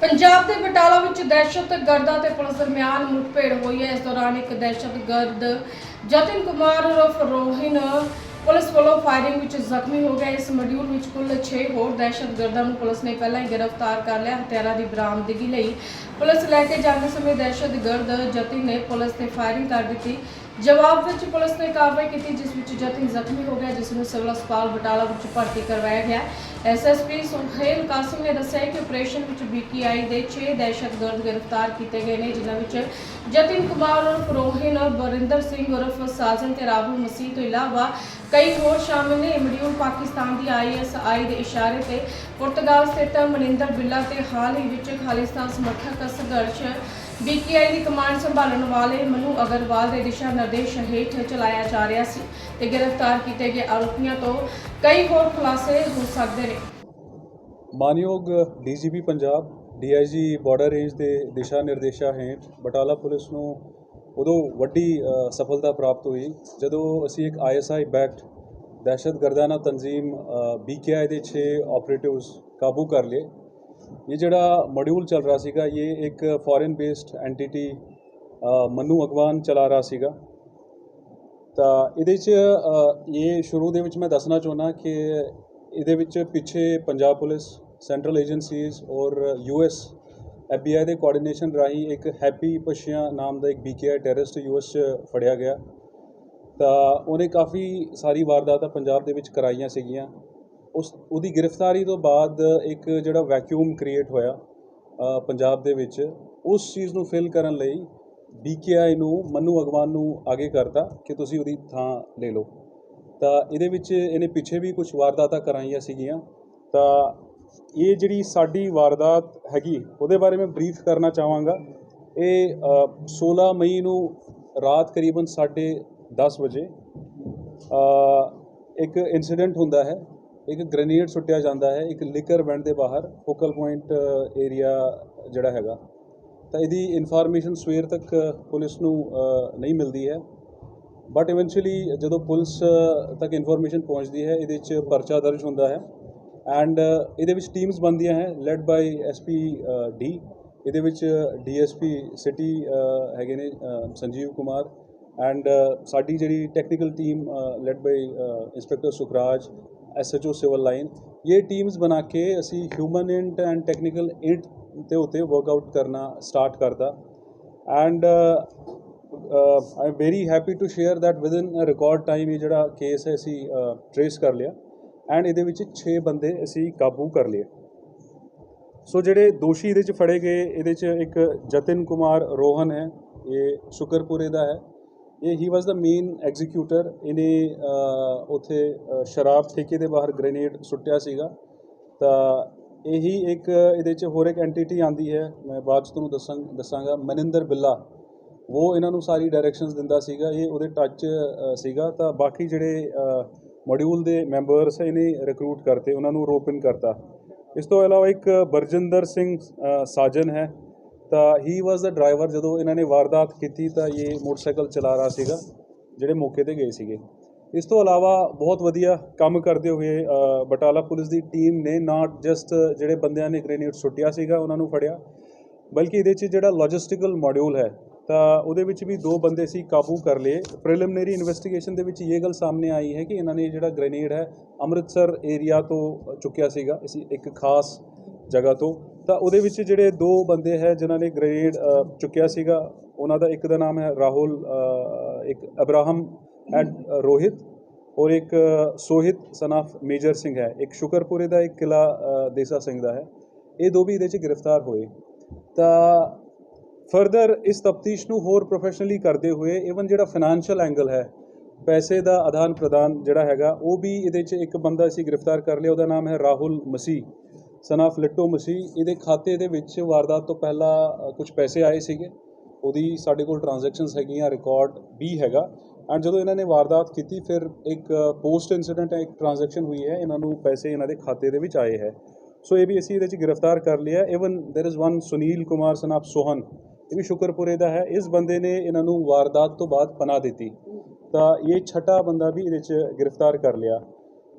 ਪੰਜਾਬ ਦੇ ਬਟਾਲਾ ਵਿੱਚ ਦਹਿਸ਼ਤਗਰਦਾਂ ਤੇ ਪੁਲਿਸ ਦਰਮਿਆਨ ਮੁੱਠਭੇੜ ਹੋਈ ਹੈ। ਇਸ ਦੌਰਾਨ ਇੱਕ ਦਹਿਸ਼ਤਗਰਦ ਜਤਿਨ ਕੁਮਾਰ ਉਰਫ ਰੋਹਿਨ ਪੁਲਿਸ ਵੱਲੋਂ ਫਾਇਰਿੰਗ ਵਿੱਚ ਜ਼ਖਮੀ ਹੋ ਗਿਆ। ਇਸ ਮੋਡਿਊਲ ਵਿੱਚ ਕੁੱਲ 6 ਹੋਰ ਦਹਿਸ਼ਤਗਰਦਾਂ ਨੂੰ ਪੁਲਿਸ ਨੇ ਪਹਿਲਾਂ ਹੀ ਗ੍ਰਿਫਤਾਰ ਕਰ ਲਿਆ। ਹਥਿਆਰਾਂ ਦੀ ਬਰਾਮਦਗੀ ਲਈ ਪੁਲਿਸ ਲੈ ਕੇ ਜਾਂਦੇ ਸਮੇਂ ਦਹਿਸ਼ਤਗਰਦ ਜਤਿਨ ਨੇ ਪੁਲਿਸ ਤੇ ਫਾਇਰਿੰਗ ਕਰ ਦਿੱਤੀ। ਜਵਾਬ ਵਿੱਚ ਪੁਲਿਸ ਨੇ ਕਾਰਵਾਈ ਕੀਤੀ, ਜਿਸ ਵਿੱਚ ਜਤਿਨ ਜ਼ਖਮੀ ਹੋ ਗਿਆ, ਜਿਸ ਨੂੰ ਸਿਵਲ ਹਸਪਤਾਲ ਬਟਾਲਾ ਵਿੱਚ ਭਰਤੀ ਕਰਵਾਇਆ ਗਿਆ। ਐਸਐਸਪੀ ਸੁਹੇਲ ਕਾਸਿਮ ਨੇ ਦੱਸਿਆ ਕਿ ਆਪਰੇਸ਼ਨ ਵਿੱਚ ਬੀਕੀਆਈ ਦੇ 6 ਦਹਿਸ਼ਤਗਰਦ ਗ੍ਰਿਫਤਾਰ ਕੀਤੇ ਗਏ ਨੇ, ਜਿਨ੍ਹਾਂ ਵਿੱਚ ਜਤਿਨ ਕੁਮਾਰ ਉਰਫ ਰੋਹਿਨ ਬਰਿੰਦਰ ਸਿੰਘ ਉਰਫ ਸਾਜਨ ਤੇ ਰਾਹੁਲ ਮਸੀਹ ਤੋਂ ਇਲਾਵਾ ਕਈ ਹੋਰ ਸ਼ਾਮਿਲ ਨੇ। ਇਮਡੀਊਲ ਪਾਕਿਸਤਾਨ ਦੀ ਆਈਐਸਆਈ ਦੇ ਇਸ਼ਾਰੇ ਤੇ ਪੁਰਤਗਾਲ ਸਥਿਤ ਮਨਿੰਦਰ ਬਿੱਲਾ ਤੇ ਹਾਲ ਹੀ ਵਿੱਚ ਖਾਲਿਸਤਾਨ ਸਮਰਥਕ ਸੰਘਰਸ਼। ਬੀਕੇਆਈ ਦੀ ਕਮਾਂਡ ਸੰਭਾਲਣ ਵਾਲੇ ਮਨੂ ਅਗਰਵਾਲ ਦੇ ਦਿਸ਼ਾ ਨਿਰਦੇਸ਼ ਹੇਠ ਚਲਾਇਆ ਜਾ ਰਿਹਾ ਸੀ ਤੇ ਗ੍ਰਿਫਤਾਰ ਕੀਤੇ ਗਏ ਆਰੋਪੀਆਂ ਤੋਂ ਕਈ ਹੋਰ ਖੁਲਾਸੇ ਹੋ ਸਕਦੇ ਨੇ। ਮਾਨਯੋਗ DGP Punjab, DIG border range ਦੇ ਦਿਸ਼ਾ ਨਿਰਦੇਸ਼ਾਂ ਹੇਠ ਬਟਾਲਾ ਪੁਲਿਸ ਨੂੰ ਉਦੋਂ ਵੱਡੀ ਸਫਲਤਾ ਪ੍ਰਾਪਤ ਹੋਈ ਜਦੋਂ ਅਸੀਂ ਇੱਕ ਆਈਐਸਆਈ ਬੈਕਡ ਦਹਿਸ਼ਤਗਰਦਾਨਾ ਤਨਜ਼ੀਮ ਬੀਕੇਆਈ ਦੇ 6 ਆਪਰੇਟਿਵਸ ਕਾਬੂ ਕਰ ਲਏ। ਇਹ ਜਿਹੜਾ ਮੋਡਿਊਲ ਚੱਲ ਰਿਹਾ ਸੀਗਾ, ਇਹ ਇੱਕ foreign based entity Manu Agwan ਚਲਾ ਰਿਹਾ ਸੀਗਾ। ਤਾਂ ਇਹਦੇ 'ਚ ਇਹ ਸ਼ੁਰੂ ਦੇ ਵਿੱਚ ਮੈਂ ਦੱਸਣਾ ਚਾਹੁੰਦਾ ਕਿ ਇਹਦੇ ਵਿੱਚ ਪਿੱਛੇ ਪੰਜਾਬ ਪੁਲਿਸ ਸੈਂਟਰਲ ਏਜੰਸੀਜ਼ ਔਰ ਯੂਐਸ ਐਫਬੀਆਈ ਦੇ ਕੋਆਰਡੀਨੇਸ਼ਨ ਰਾਹੀਂ ਇੱਕ ਹੈਪੀ ਪਸ਼ੀਆ ਨਾਮ ਦਾ ਇੱਕ ਬੀਕੇਆਈ ਟੈਰਰਿਸਟ ਯੂਐਸ 'ਚ ਫੜਿਆ ਗਿਆ। ਤਾਂ ਉਹਨੇ ਕਾਫੀ ਸਾਰੀ ਵਾਰਦਾਤਾਂ ਪੰਜਾਬ ਦੇ ਵਿੱਚ ਕਰਾਈਆਂ ਸੀਗੀਆਂ। ਉਸ ਉਹਦੀ ਗ੍ਰਿਫਤਾਰੀ ਤੋਂ ਬਾਅਦ ਇੱਕ ਜਿਹੜਾ ਵੈਕਿਊਮ ਕ੍ਰੀਏਟ ਹੋਇਆ ਪੰਜਾਬ ਦੇ ਵਿੱਚ ਉਸ ਚੀਜ਼ ਨੂੰ ਫਿਲ ਕਰਨ ਲਈ ਬੀਕੇਆਈ ਨੂੰ ਮਨੂ ਅਗਵਾਨ ਨੂੰ ਆਗੇ ਕਰਤਾ ਕਿ ਤੁਸੀਂ ਉਹਦੀ ਥਾਂ ਲੈ ਲਓ। ਤਾਂ ਇਹਦੇ ਵਿੱਚ ਇਹਨੇ ਪਿੱਛੇ ਵੀ ਕੁਝ ਵਾਰਦਾਤਾਂ ਕਰਾਈਆਂ ਸੀਗੀਆਂ। ਤਾਂ ਇਹ ਜਿਹੜੀ ਸਾਡੀ ਵਾਰਦਾਤ ਹੈਗੀ ਉਹਦੇ ਬਾਰੇ ਮੈਂ ਬਰੀਫ ਕਰਨਾ ਚਾਹਾਂਗਾ। ਇਹ ਅ, 16 ਮਈ ਨੂੰ ਰਾਤ ਕਰੀਬਨ 10:30 ਵਜੇ ਇੱਕ ਇਨਸੀਡੈਂਟ ਹੁੰਦਾ ਹੈ। ਇੱਕ ਗ੍ਰੇਨੇਡ ਸੁੱਟਿਆ ਜਾਂਦਾ ਹੈ, ਇੱਕ ਲਿਕਰ ਵੈਂਡ ਦੇ ਬਾਹਰ, ਫੋਕਲ ਪੁਆਇੰਟ ਏਰੀਆ ਜਿਹੜਾ ਹੈਗਾ। ਤਾਂ ਇਹਦੀ ਇਨਫੋਰਮੇਸ਼ਨ ਸਵੇਰ ਤੱਕ ਪੁਲਿਸ ਨੂੰ ਨਹੀਂ ਮਿਲਦੀ ਹੈ। ਬਟ ਇਵੈਂਚੁਅਲੀ ਜਦੋਂ ਪੁਲਿਸ ਤੱਕ ਇਨਫੋਰਮੇਸ਼ਨ ਪਹੁੰਚਦੀ ਹੈ, ਇਹਦੇ 'ਚ ਪਰਚਾ ਦਰਜ ਹੁੰਦਾ ਹੈ। ਐਂਡ ਇਹਦੇ ਵਿੱਚ ਟੀਮਸ ਬਣਦੀਆਂ ਹੈ ਲੈਡ ਬਾਈ ਐਸਪੀ ਡੀ ਇਹਦੇ ਵਿੱਚ ਡੀਐਸਪੀ ਸਿਟੀ ਹੈਗੇ ਨੇ ਸੰਜੀਵ ਕੁਮਾਰ। ਐਂਡ ਸਾਡੀ ਜਿਹੜੀ technical team led by inspector Sukhraj SHO civil line ਇਹ ਟੀਮਸ ਬਣਾ ਕੇ ਅਸੀਂ human int and technical int ਦੇ ਉੱਤੇ ਵਰਕਆਊਟ ਕਰਨਾ ਸਟਾਰਟ ਕਰਦਾ and I am very happy to share that within a record time ਇਹ ਜਿਹੜਾ ਕੇਸ ਹੈ ਅਸੀਂ ਟਰੇਸ ਕਰ ਲਿਆ ਐਂਡ ਇਹਦੇ ਵਿੱਚ 6 ਬੰਦੇ ਅਸੀਂ ਕਾਬੂ ਕਰ ਲਏ ਸੋ ਜਿਹੜੇ ਦੋਸ਼ੀ ਇਹਦੇ ਚ ਫੜੇ ਗਏ ਇਹਦੇ ਚ ਇੱਕ ਜਤਿਨ ਕੁਮਾਰ ਰੋਹਨ ਹੈ ਇਹ ਸ਼ੁਕਰਪੁਰੇ ਦਾ ਹੈ ਇਹ ਹੀ ਵਾਸ ਦਾ ਮੇਨ ਐਗਜ਼ੀਕਿਊਟਰ ਇਹਨੇ ਅ, ਉੱਥੇ ਸ਼ਰਾਬ ਠੇਕੇ ਦੇ ਬਾਹਰ ਗ੍ਰੇਨੇਡ ਸੁੱਟਿਆ ਸੀਗਾ। ਤਾਂ ਇਹੀ ਇੱਕ ਇਹਦੇ ਚ ਹੋਰ ਇੱਕ ਐਂਟੀਟੀ ਆਂਦੀ ਹੈ ਮੈਂ ਬਾਅਦ ਚ ਤੁਹਾਨੂੰ ਦੱਸਾਂ ਦੱਸਾਂਗਾ ਮਨਿੰਦਰ ਬਿੱਲਾ। ਉਹ ਇਹਨਾਂ ਨੂੰ ਸਾਰੀ ਡਾਇਰੈਕਸ਼ਨਸ ਦਿੰਦਾ ਸੀਗਾ ਇਹ ਉਹਦੇ ਟੱਚ ਸੀਗਾ। ਤਾਂ ਬਾਕੀ ਜਿਹੜੇ ਮੋਡਿਊਲ ਦੇ ਮੈਂਬਰਸ ਇਹਨੇ ਰਿਕਰੂਟ ਕਰਤੇ ਉਹਨਾਂ ਨੂੰ ਰੋਪ ਇਨ ਕਰਤਾ। ਇਸ ਤੋਂ ਇਲਾਵਾ ਇੱਕ ਬਰਜਿੰਦਰ ਸਿੰਘ ਸਾਜਨ ਹੈ ਤਾਂ ਹੀ ਵਾਸ ਦਾ ਡਰਾਈਵਰ ਜਦੋਂ ਇਹਨਾਂ ਨੇ ਵਾਰਦਾਤ ਕੀਤੀ ਤਾਂ ਇਹ ਮੋਟਰਸਾਈਕਲ ਚਲਾ ਰਿਹਾ ਸੀਗਾ, ਜਿਹੜੇ ਮੌਕੇ ਤੇ ਗਏ ਸੀਗੇ। ਇਸ ਤੋਂ ਇਲਾਵਾ ਬਹੁਤ ਵਧੀਆ ਕੰਮ ਕਰਦੇ ਹੋਏ ਬਟਾਲਾ ਪੁਲਿਸ ਦੀ ਟੀਮ ਨੇ ਨਾਟ ਜਸਟ ਜਿਹੜੇ ਬੰਦਿਆਂ ਨੇ ਗ੍ਰੇਨੇਡ ਸੁੱਟਿਆ ਸੀਗਾ, ਉਹਨਾਂ ਨੂੰ ਫੜਿਆ, ਬਲਕਿ ਇਹਦੇ 'ਚ ਜਿਹੜਾ ਲੌਜਿਸਟੀਕਲ ਮੋਡਿਊਲ ਹੈ, ਤਾਂ ਉਹਦੇ ਵਿੱਚ ਵੀ ਦੋ ਬੰਦੇ ਸੀ ਕਾਬੂ ਕਰ ਲਏ। ਪ੍ਰੀਲਿਮਿਨਰੀ ਇਨਵੈਸਟੀਗੇਸ਼ਨ ਦੇ ਵਿੱਚ ਇਹ ਗੱਲ ਸਾਹਮਣੇ ਆਈ ਹੈ ਕਿ ਇਹਨਾਂ ਨੇ ਜਿਹੜਾ ਗ੍ਰੇਨੇਡ ਹੈ, ਅੰਮ੍ਰਿਤਸਰ ਏਰੀਆ ਤੋਂ ਚੁੱਕਿਆ ਸੀਗਾ, ਇਸ ਇੱਕ ਖਾਸ ਜਗ੍ਹਾ ਤੋਂ। ਤਾਂ ਉਹਦੇ ਵਿੱਚ ਜਿਹੜੇ ਦੋ ਬੰਦੇ ਹੈ ਜਿਨ੍ਹਾਂ ਨੇ ਗ੍ਰੇਨੇਡ ਚੁੱਕਿਆ ਸੀਗਾ ਉਹਨਾਂ ਦਾ ਇੱਕ ਦਾ ਨਾਮ ਹੈ ਰਾਹੁਲ ਇੱਕ ਅਬਰਾਹਮ ਐਂਡ ਰੋਹਿਤ ਔਰ ਇੱਕ ਅ, ਸੋਹਿਤ ਸਨਾਫ ਮੇਜਰ ਸਿੰਘ ਹੈ। ਇੱਕ ਸ਼ੁਕਰਪੁਰੇ ਦਾ ਇੱਕ ਕਿਲਾ ਦੇਸਾ ਸਿੰਘ ਦਾ ਹੈ। ਇਹ ਦੋ ਵੀ ਇਹਦੇ 'ਚ ਗ੍ਰਿਫਤਾਰ ਹੋਏ। ਤਾਂ ਫਰਦਰ ਇਸ ਤਫਤੀਸ਼ ਨੂੰ ਹੋਰ ਪ੍ਰੋਫੈਸ਼ਨਲੀ ਕਰਦੇ ਹੋਏ ਇਵਨ ਜਿਹੜਾ ਫਾਈਨੈਂਸ਼ੀਅਲ ਐਂਗਲ ਹੈ ਪੈਸੇ ਦਾ ਆਦਾਨ ਪ੍ਰਦਾਨ ਜਿਹੜਾ ਹੈਗਾ ਉਹ ਵੀ ਇਹਦੇ 'ਚ ਇੱਕ ਬੰਦਾ ਅਸੀਂ ਗ੍ਰਿਫਤਾਰ ਕਰ ਲਿਆ ਉਹਦਾ ਨਾਮ ਹੈ ਰਾਹੁਲ ਮਸੀਹ। ਸਨਾਫ ਲਿੱਟੋ ਮਸੀਹ ਇਹਦੇ ਖਾਤੇ ਦੇ ਵਿੱਚ ਵਾਰਦਾਤ ਤੋਂ ਪਹਿਲਾਂ ਕੁਝ ਪੈਸੇ ਆਏ ਸੀਗੇ ਉਹਦੀ ਸਾਡੇ ਕੋਲ ਟ੍ਰਾਂਜੈਕਸ਼ਨਸ ਹੈਗੀਆਂ ਰਿਕਾਰਡ ਵੀ ਹੈਗਾ ਐਂਡ ਜਦੋਂ ਇਹਨਾਂ ਨੇ ਵਾਰਦਾਤ ਕੀਤੀ ਫਿਰ ਇੱਕ ਪੋਸਟ ਇਨਸੀਡੈਂਟ ਇੱਕ ਟ੍ਰਾਂਜੈਕਸ਼ਨ ਹੋਈ ਹੈ ਇਹਨਾਂ ਨੂੰ ਪੈਸੇ ਇਹਨਾਂ ਦੇ ਖਾਤੇ ਦੇ ਵਿੱਚ ਆਏ ਹੈ ਸੋ ਇਹ ਵੀ ਅਸੀਂ ਇਹਦੇ 'ਚ ਗ੍ਰਿਫਤਾਰ ਕਰ ਲਿਆ even there is one Sunil Kumar son of Sohan ਇਹ ਵੀ ਸ਼ੁਕਰਪੁਰੇ ਦਾ ਹੈ ਇਸ ਬੰਦੇ ਨੇ ਇਹਨਾਂ ਨੂੰ ਵਾਰਦਾਤ ਤੋਂ ਬਾਅਦ ਪਨਾਹ ਦਿੱਤੀ ਤਾਂ ਇਹ ਛਠਾ ਬੰਦਾ ਵੀ ਇਹਦੇ 'ਚ ਗ੍ਰਿਫਤਾਰ ਕਰ ਲਿਆ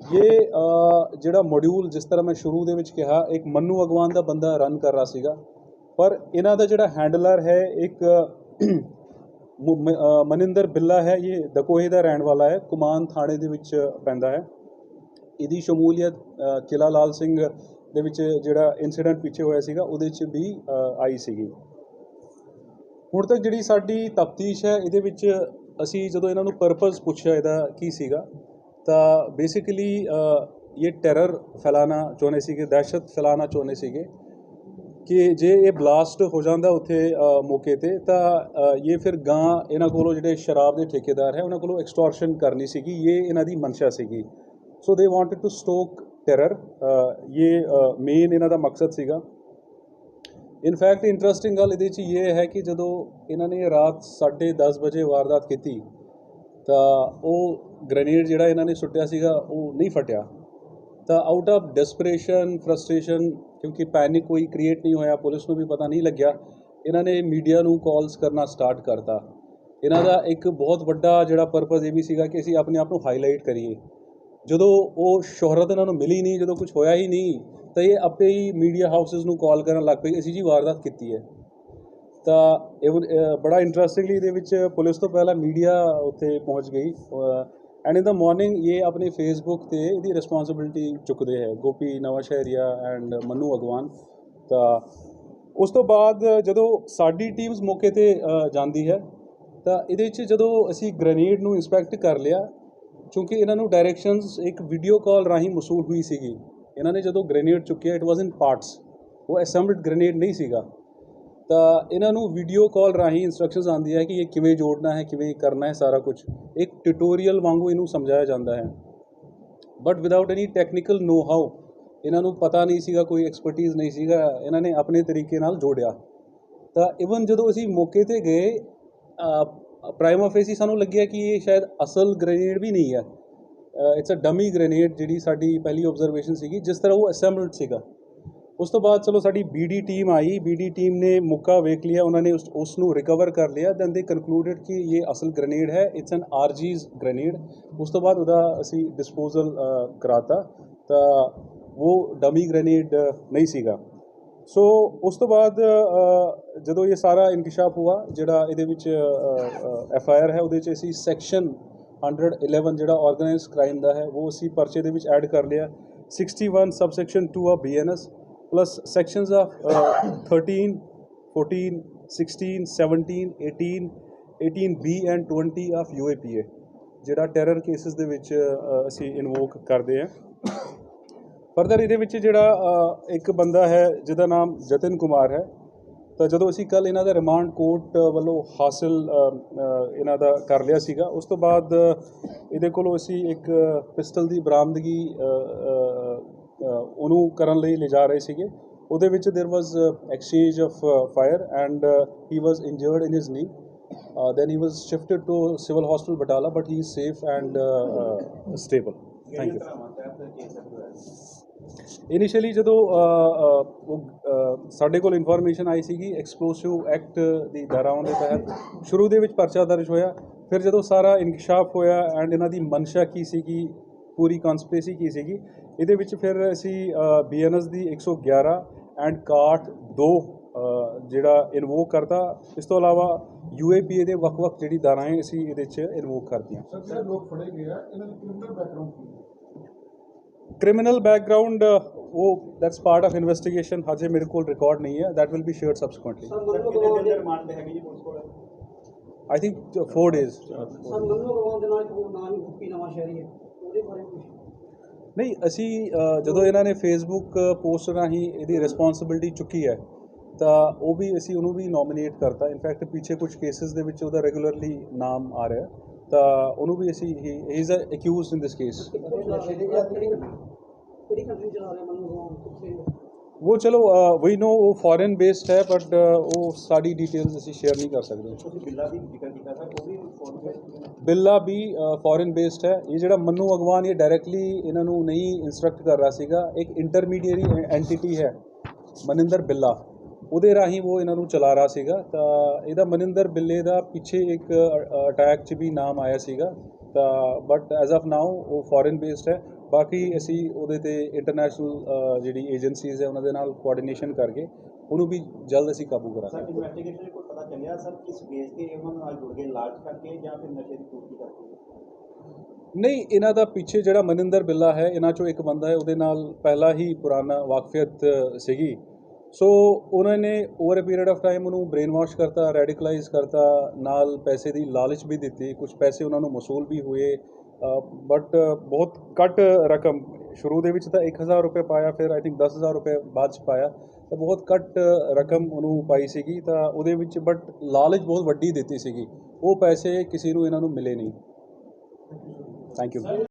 ਇਹ ਜਿਹੜਾ ਮੋਡਿਊਲ ਜਿਸ ਤਰ੍ਹਾਂ ਮੈਂ ਸ਼ੁਰੂ ਦੇ ਵਿੱਚ ਕਿਹਾ ਇੱਕ ਮੰਨੂ ਅਗਵਾਨ ਦਾ ਬੰਦਾ ਰਨ ਕਰ ਰਿਹਾ ਸੀਗਾ ਪਰ ਇਹਨਾਂ ਦਾ ਜਿਹੜਾ ਹੈਂਡਲਰ ਹੈ ਇੱਕ ਮਨਿੰਦਰ ਬਿੱਲਾ ਹੈ ਇਹ ਦਕੋਹੇ ਦਾ ਰਹਿਣ ਵਾਲਾ ਹੈ ਕੁਮਾਨ ਥਾਣੇ ਦੇ ਵਿੱਚ ਪੈਂਦਾ ਹੈ ਇਹਦੀ ਸ਼ਮੂਲੀਅਤ ਅ, ਕਿਲਾ ਲਾਲ ਸਿੰਘ ਦੇ ਵਿੱਚ ਜਿਹੜਾ ਇਨਸੀਡੈਂਟ ਪਿੱਛੇ ਹੋਇਆ ਸੀਗਾ ਉਹਦੇ 'ਚ ਵੀ ਆਈ ਸੀਗੀ ਹੁਣ ਤੱਕ ਜਿਹੜੀ ਸਾਡੀ ਤਫਤੀਸ਼ ਹੈ ਇਹਦੇ ਵਿੱਚ ਅਸੀਂ ਜਦੋਂ ਇਹਨਾਂ ਨੂੰ ਪਰਪਸ ਪੁੱਛਿਆ ਇਹਦਾ ਕੀ ਸੀਗਾ ਤਾਂ ਬੇਸਿਕਲੀ ਇਹ ਟੈਰਰ ਫੈਲਾਣਾ ਚਾਹੁੰਦੇ ਸੀਗੇ ਦਹਿਸ਼ਤ ਫੈਲਾਣਾ ਚਾਹੁੰਦੇ ਸੀਗੇ ਕਿ ਜੇ ਇਹ ਬਲਾਸਟ ਹੋ ਜਾਂਦਾ ਉੱਥੇ ਮੌਕੇ ਤੇ, ਤਾਂ ਇਹ ਫਿਰ ਗਾਂ ਇਹਨਾਂ ਕੋਲੋਂ ਜਿਹੜੇ ਸ਼ਰਾਬ ਦੇ ਠੇਕੇਦਾਰ ਹੈ, ਉਹਨਾਂ ਕੋਲੋਂ ਐਕਸਟੋਰਸ਼ਨ ਕਰਨੀ ਸੀਗੀ, ਇਹ ਇਹਨਾਂ ਦੀ ਮਨਸ਼ਾ ਸੀਗੀ। So they wanted to stoke terror ਇਹ ਮੇਨ ਇਹਨਾਂ ਦਾ ਮਕਸਦ ਸੀਗਾ। ਇਨਫੈਕਟ ਇੰਟਰਸਟਿੰਗ ਗੱਲ ਇਹਦੇ 'ਚ ਇਹ ਹੈ ਕਿ ਜਦੋਂ ਇਹਨਾਂ ਨੇ ਰਾਤ 10:30 ਵਜੇ ਵਾਰਦਾਤ ਕੀਤੀ, ਤਾਂ ਉਹ ਗ੍ਰੇਨੇਡ ਜਿਹੜਾ ਇਹਨਾਂ ਨੇ ਸੁੱਟਿਆ ਸੀਗਾ, ਉਹ ਨਹੀਂ ਫਟਿਆ। ਤਾਂ ਆਊਟ ਆਫ ਡਿਸਪਰੇਸ਼ਨ ਫਰਸਟ੍ਰੇਸ਼ਨ ਕਿਉਂਕਿ ਪੈਨਿਕ ਕੋਈ ਕ੍ਰੀਏਟ ਨਹੀਂ ਹੋਇਆ, ਪੁਲਿਸ ਨੂੰ ਵੀ ਪਤਾ ਨਹੀਂ ਲੱਗਿਆ, ਇਹਨਾਂ ਨੇ ਮੀਡੀਆ ਨੂੰ ਕਾਲਸ ਕਰਨਾ ਸਟਾਰਟ ਕਰਤਾ। ਇਹਨਾਂ ਦਾ ਇੱਕ ਬਹੁਤ ਵੱਡਾ ਜਿਹੜਾ ਪਰਪਸ ਇਹ ਵੀ ਸੀਗਾ ਕਿ ਅਸੀਂ ਆਪਣੇ ਆਪ ਨੂੰ ਹਾਈਲਾਈਟ ਕਰੀਏ। ਜਦੋਂ ਉਹ ਸ਼ੋਹਰਤ ਇਹਨਾਂ ਨੂੰ ਮਿਲੀ ਨਹੀਂ, ਜਦੋਂ ਕੁਝ ਹੋਇਆ ਹੀ ਨਹੀਂ, ਤਾਂ ਇਹ ਆਪੇ ਹੀ ਮੀਡੀਆ ਹਾਊਸਸ ਨੂੰ ਕਾਲ ਕਰਨ ਲੱਗ ਪਈ, ਅਸੀਂ ਜੀ ਵਾਰਦਾਤ ਕੀਤੀ ਹੈ। ਤਾਂ ਇਹ ਬੜਾ ਇੰਟਰਸਟਿੰਗਲੀ ਇਹਦੇ ਵਿੱਚ ਪੁਲਿਸ ਤੋਂ ਪਹਿਲਾਂ ਮੀਡੀਆ ਉੱਥੇ ਪਹੁੰਚ ਗਈ ਐਂਡ ਇਨ ਦਾ ਮਾਰਨਿੰਗ ਇਹ ਆਪਣੀ ਫੇਸਬੁੱਕ ਤੇ ਇਹਦੀ ਰਿਸਪੌਂਸਿਬਿਲਟੀ ਚੁੱਕਦੇ ਹੈ ਗੋਪੀ ਨਵਾਂਸ਼ਹਿਰੀਆ ਐਂਡ ਮਨੂ ਅਗਵਾਨ ਤਾਂ ਉਸ ਤੋਂ ਬਾਅਦ ਜਦੋਂ ਸਾਡੀ ਟੀਮਸ ਮੌਕੇ ਤੇ ਜਾਂਦੀ ਹੈ ਤਾਂ ਇਹਦੇ ਵਿੱਚ ਜਦੋਂ ਅਸੀਂ ਗ੍ਰੇਨੇਡ ਨੂੰ ਇੰਸਪੈਕਟ ਕਰ ਲਿਆ ਕਿਉਂਕਿ ਇਹਨਾਂ ਨੂੰ ਡਾਇਰੈਕਸ਼ਨਸ ਇੱਕ ਵੀਡੀਓ ਕਾਲ ਰਾਹੀਂ ਮਸੂਲ ਹੋਈ ਸੀਗੀ ਇਹਨਾਂ ਨੇ ਜਦੋਂ ਗ੍ਰੇਨੇਡ ਚੁੱਕਿਆ ਇਟ ਵਾਸ ਇਨ ਪਾਰਟਸ ਉਹ ਅਸੈਂਬਲਡ ਗ੍ਰੇਨੇਡ ਨਹੀਂ ਸੀਗਾ ਤਾਂ ਇਹਨਾਂ ਨੂੰ ਵੀਡੀਓ ਕਾਲ ਰਾਹੀਂ ਇਨਸਟਰਕਸ਼ਨਸ ਆਉਂਦੀ ਹੈ ਕਿ ਇਹ ਕਿਵੇਂ ਜੋੜਨਾ ਹੈ, ਕਿਵੇਂ ਕਰਨਾ ਹੈ ਸਾਰਾ ਕੁਝ ਇੱਕ ਟਿਊਟੋਰੀਅਲ ਵਾਂਗੂ ਇਹਨੂੰ ਸਮਝਾਇਆ ਜਾਂਦਾ ਹੈ। But without any technical know how ਇਹਨਾਂ ਨੂੰ ਪਤਾ ਨਹੀਂ ਸੀਗਾ, ਕੋਈ ਐਕਸਪਰਟੀਜ਼ ਨਹੀਂ ਸੀਗਾ, ਇਹਨਾਂ ਨੇ ਆਪਣੇ ਤਰੀਕੇ ਨਾਲ ਜੋੜਿਆ। ਤਾਂ ਇਵਨ ਜਦੋਂ ਅਸੀਂ ਮੌਕੇ ਤੇ ਗਏ ਪ੍ਰਾਈਮ ਆਫਿਸ ਹੀ ਸਾਨੂੰ ਲੱਗਿਆ ਕਿ ਇਹ ਸ਼ਾਇਦ ਅਸਲ ਗ੍ਰੇਨੇਡ ਵੀ ਨਹੀਂ ਹੈ। ਇਟਸ ਅ ਡਮੀ ਗ੍ਰੇਨੇਡ ਜਿਹੜੀ ਸਾਡੀ ਪਹਿਲੀ ਆਬਜ਼ਰਵੇਸ਼ਨ ਸੀਗੀ, ਜਿਸ ਤਰ੍ਹਾਂ ਉਹ ਅਸੈਂਬਲਡ ਸੀਗਾ। ਉਸ ਤੋਂ ਬਾਅਦ ਚਲੋ ਸਾਡੀ ਬੀਡੀ ਟੀਮ ਆਈ ਬੀਡੀ ਟੀਮ ਨੇ ਮੌਕਾ ਵੇਖ ਲਿਆ, ਉਹਨਾਂ ਨੇ ਉਸ ਨੂੰ ਰਿਕਵਰ ਕਰ ਲਿਆ ਦੈਨ ਦੇ ਕਨਕਲੂਡਡ ਕਿ ਇਹ ਅਸਲ ਗ੍ਰੇਨੇਡ ਹੈ ਇਟਸ ਐਨ ਆਰਜੀਜ਼ ਗ੍ਰੇਨੇਡ ਉਸ ਤੋਂ ਬਾਅਦ ਉਹਦਾ ਅਸੀਂ ਡਿਸਪੋਜ਼ਲ ਕਰਾਤਾ, ਤਾਂ ਉਹ ਡਮੀ ਗ੍ਰੇਨੇਡ ਨਹੀਂ ਸੀਗਾ। ਸੋ ਉਸ ਤੋਂ ਬਾਅਦ ਜਦੋਂ ਇਹ ਸਾਰਾ ਇਨਕਸ਼ਾਫ ਹੋਇਆ ਜਿਹੜਾ ਇਹਦੇ ਵਿੱਚ ਐਫ ਆਈ ਆਰ ਹੈ, ਉਹਦੇ ਵਿੱਚ ਅਸੀਂ ਸੈਕਸ਼ਨ 111 ਜਿਹੜਾ ਆਰਗੇਨਾਈਜ਼ ਕ੍ਰਾਈਮ ਦਾ ਹੈ, ਉਹ ਅਸੀਂ ਪਰਚੇ ਦੇ ਵਿੱਚ ਐਡ ਕਰ ਲਿਆ। 61 subsection 2 of BNS plus sections of 13 14 16 17 18 18 B and 20 of UAPA ਜਿਹੜਾ ਟੈਰਰ ਕੇਸਿਸ ਦੇ ਵਿੱਚ uh, ਅਸੀਂ ਇਨਵੋਕ ਕਰਦੇ ਹਾਂ। ਫਰਦਰ ਇਹਦੇ ਵਿੱਚ ਜਿਹੜਾ uh, ਇੱਕ ਬੰਦਾ ਹੈ, ਜਿਹਦਾ ਨਾਮ ਜਤਨ ਕੁਮਾਰ ਹੈ। ਤਾਂ ਜਦੋਂ ਅਸੀਂ ਕੱਲ ਇਹਨਾਂ ਦਾ ਰਿਮਾਂਡ ਕੋਰਟ ਵੱਲੋਂ ਹਾਸਲ ਇਹਨਾਂ ਦਾ ਕਰ ਲਿਆ ਸੀਗਾ, ਉਸ ਤੋਂ ਬਾਅਦ ਇਹਦੇ ਕੋਲੋਂ ਅਸੀਂ ਇੱਕ ਪਿਸਟਲ ਦੀ ਬਰਾਮਦਗੀ ਉਹਨੂੰ ਕਰਨ ਲਈ ਲਿਜਾ ਰਹੇ ਸੀਗੇ ਉਹਦੇ ਵਿੱਚ there was exchange of fire and he was injured in his knee then he was shifted to civil hospital Batala but he is safe and uh, uh, stable thank you initially ਜਦੋਂ ਅ, ਅ, ਉਹ ਅ, ਸਾਡੇ ਕੋਲ information ਆਈ ਸੀਗੀ explosive act ਦੀ ਧਾਰਾਵਾਂ ਦੇ ਤਹਿਤ ਸ਼ੁਰੂ ਦੇ ਵਿੱਚ ਪਰਚਾ ਦਰਜ ਹੋਇਆ ਫਿਰ ਜਦੋਂ ਸਾਰਾ ਇਨਕਸ਼ਾਫ ਹੋਇਆ ਐਂਡ ਇਹਨਾਂ ਦੀ ਮਨਸ਼ਾ ਕੀ ਸੀਗੀ ਪੂਰੀ ਕਨਸਪੀਰੇਸੀ ਕੀ ਸੀਗੀ? ਇਹਦੇ ਵਿੱਚ ਫਿਰ ਅਸੀਂ ਬੀਐਨਐਸ ਦੀ 111 ਐਂਡ ਕਾਟ 2 ਜਿਹੜਾ ਇਨਵੋਕ ਕਰਤਾ ਇਸ ਤੋਂ ਇਲਾਵਾ ਯੂਏਪੀਏ ਦੇ ਵੱਖ-ਵੱਖ ਜਿਹੜੀ ਧਾਰਾਵਾਂ ਅਸੀਂ ਇਹਦੇ 'ਚ ਇਨਵੋਕ ਕਰਤੀਆਂ। ਸਰ ਜਿਹੜੇ ਲੋਕ ਫੜੇ ਗਏ ਆ ਇਹਨਾਂ ਦੀ ਕ੍ਰਿਮੀਨਲ ਬੈਕਗ੍ਰਾਉਂਡ ਕੀ ਹੈ? ਕ੍ਰਿਮੀਨਲ ਬੈਕਗ੍ਰਾਉਂਡ ਉਹ ਦੈਟਸ ਪਾਰਟ ਆਫ ਇਨਵੈਸਟੀਗੇਸ਼ਨ ਹਜੇ ਮੇਰੇ ਕੋਲ ਰਿਕਾਰਡ ਨਹੀਂ ਹੈ that will be shared subsequently sir Mannu Agwan ਦੇ ਰਿਮਾਂਡ ਤੇ ਹੈਗੀ ਜੀ ਪੁਲਿਸ ਕੋਲ? I think 4 days sir Mannu Agwan ਦੇ ਨਾਲ ਇੱਕ ਹੋਰ ਨਾਂ ਹੀ ਗੁੱਪੀ ਨਵਾਂ ਸ਼ਹਿਰੀ ਹੈ। ਨਹੀਂ ਅਸੀਂ ਅ, ਜਦੋਂ ਇਹਨਾਂ ਨੇ ਫੇਸਬੁੱਕ ਪੋਸਟ ਰਾਹੀਂ ਇਹਦੀ ਰਿਸਪੌਂਸਿਬਿਲਟੀ ਚੁੱਕੀ ਹੈ ਤਾਂ ਉਹ ਵੀ ਅਸੀਂ ਉਹਨੂੰ ਵੀ ਨੋਮੀਨੇਟ ਕਰਤਾ। ਇਨਫੈਕਟ ਪਿੱਛੇ ਕੁਝ ਕੇਸਿਸ ਦੇ ਵਿੱਚ ਉਹਦਾ ਰੈਗੂਲਰਲੀ ਨਾਮ ਆ ਰਿਹਾ। ਤਾਂ ਉਹਨੂੰ ਵੀ ਅਸੀਂ he is accused in this case ਕਿਹੜੀ ਕੰਟਰੀ ਚਲਾ ਰਿਹਾ ਮੰਨੂ ਅਗਵਾਨ ਕਿੱਥੇ? ਉਹ ਚਲੋ ਵੀ ਨੋ ਉਹ ਫੋਰਨ ਬੇਸਡ ਹੈ ਬਟ ਉਹ ਸਾਡੀ ਡਿਟੇਲਸ ਅਸੀਂ ਸ਼ੇਅਰ ਨਹੀਂ ਕਰ ਸਕਦੇ। ਤੁਸੀਂ ਬਿੱਲਾ ਦੀ ਜ਼ਿਕਰ ਕੀਤਾ ਸਰ ਉਹ ਵੀ ਬਿੱਲਾ ਵੀ ਫੋਰਨ ਬੇਸਡ ਹੈ। ਇਹ ਜਿਹੜਾ ਮੰਨੂ ਅਗਵਾਨ, ਇਹ ਡਾਇਰੈਕਟਲੀ ਇਹਨਾਂ ਨੂੰ ਨਹੀਂ ਇਨਸਟਰਕਟ ਕਰ ਰਿਹਾ ਸੀਗਾ। ਇੱਕ ਇੰਟਰਮੀਡੀਏਰੀ ਐਂਟੀਟੀ ਹੈ, ਮਨਿੰਦਰ ਬਿੱਲਾ। ਉਹਦੇ ਰਾਹੀਂ ਉਹ ਇਹਨਾਂ ਨੂੰ ਚਲਾ ਰਿਹਾ ਸੀਗਾ। ਤਾਂ ਇਹਦਾ ਮਨਿੰਦਰ ਬਿੱਲੇ ਦਾ ਪਿੱਛੇ ਇੱਕ ਅਟੈਕ 'ਚ ਵੀ ਨਾਮ ਆਇਆ ਸੀਗਾ। ਤਾਂ ਬਟ ਐਜ਼ ਆਫ ਨਾਓ ਉਹ ਫੋਰਨ ਬੇਸਡ ਹੈ। ਬਾਕੀ ਅਸੀਂ ਉਹਦੇ ਤੇ ਇੰਟਰਨੈਸ਼ਨਲ ਜਿਹੜੀ ਏਜੰਸੀਜ਼ ਹੈ, ਉਹਨਾਂ ਦੇ ਨਾਲ ਕੋਆਰਡੀਨੇਸ਼ਨ ਕਰਕੇ ਉਹਨੂੰ ਵੀ ਜਲਦ ਅਸੀਂ ਕਾਬੂ ਸਰ ਕਰਾਂਗੇ ਇਨਵੈਸਟੀਗੇਸ਼ਨ ਰਿਪੋਰਟ ਚੱਲਿਆ ਸਰ ਕਿਸ ਬੇਸ ਤੇ ਉਹਨਾਂ ਨਾਲ ਜੁੜ ਕੇ ਲਾਲਚ ਕਰਕੇ ਜਾਂ ਫਿਰ ਨਸ਼ੇ ਦੀ ਪੂਰਤੀ ਕਰਕੇ? ਨਹੀਂ, ਇਹਨਾਂ ਦਾ ਪਿੱਛੇ ਜਿਹੜਾ ਮਨਿੰਦਰ ਬਿੱਲਾ ਹੈ, ਇਹਨਾਂ ਚੋਂ ਇੱਕ ਬੰਦਾ ਹੈ, ਉਹਦੇ ਨਾਲ ਪਹਿਲਾਂ ਹੀ ਪੁਰਾਣਾ ਵਾਕਫੀਅਤ ਸੀਗੀ। ਸੋ ਉਹਨਾਂ ਨੇ over a period of time ਉਹਨੂੰ ਬ੍ਰੇਨ ਵਾਸ਼ ਕਰਤਾ ਰੈਡੀਕਲਾਈਜ਼ ਕਰਤਾ, ਨਾਲ ਪੈਸੇ ਦੀ ਲਾਲਚ ਵੀ ਦਿੱਤੀ ਕੁਝ ਪੈਸੇ ਉਹਨਾਂ ਨੂੰ ਮਸੂਲ ਵੀ ਹੋਏ ਬਟ ਬਹੁਤ ਘੱਟ ਰਕਮ। ਸ਼ੁਰੂ ਦੇ ਵਿੱਚ ਤਾਂ 1000 ਰੁਪਏ ਪਾਇਆ, ਫਿਰ ਆਈ ਥਿੰਕ 10000 ਰੁਪਏ ਬਾਅਦ ਚ ਪਾਇਆ। ਤਾਂ ਬਹੁਤ ਘੱਟ ਰਕਮ ਉਹਨੂੰ ਪਾਈ ਸੀਗੀ ਤਾਂ ਉਹਦੇ ਵਿੱਚ ਬਟ ਲਾਲਚ ਬਹੁਤ ਵੱਡੀ ਦਿੱਤੀ ਸੀਗੀ। ਉਹ ਪੈਸੇ ਕਿਸੇ ਨੂੰ ਇਹਨਾਂ ਨੂੰ ਮਿਲੇ ਨਹੀਂ। Thank you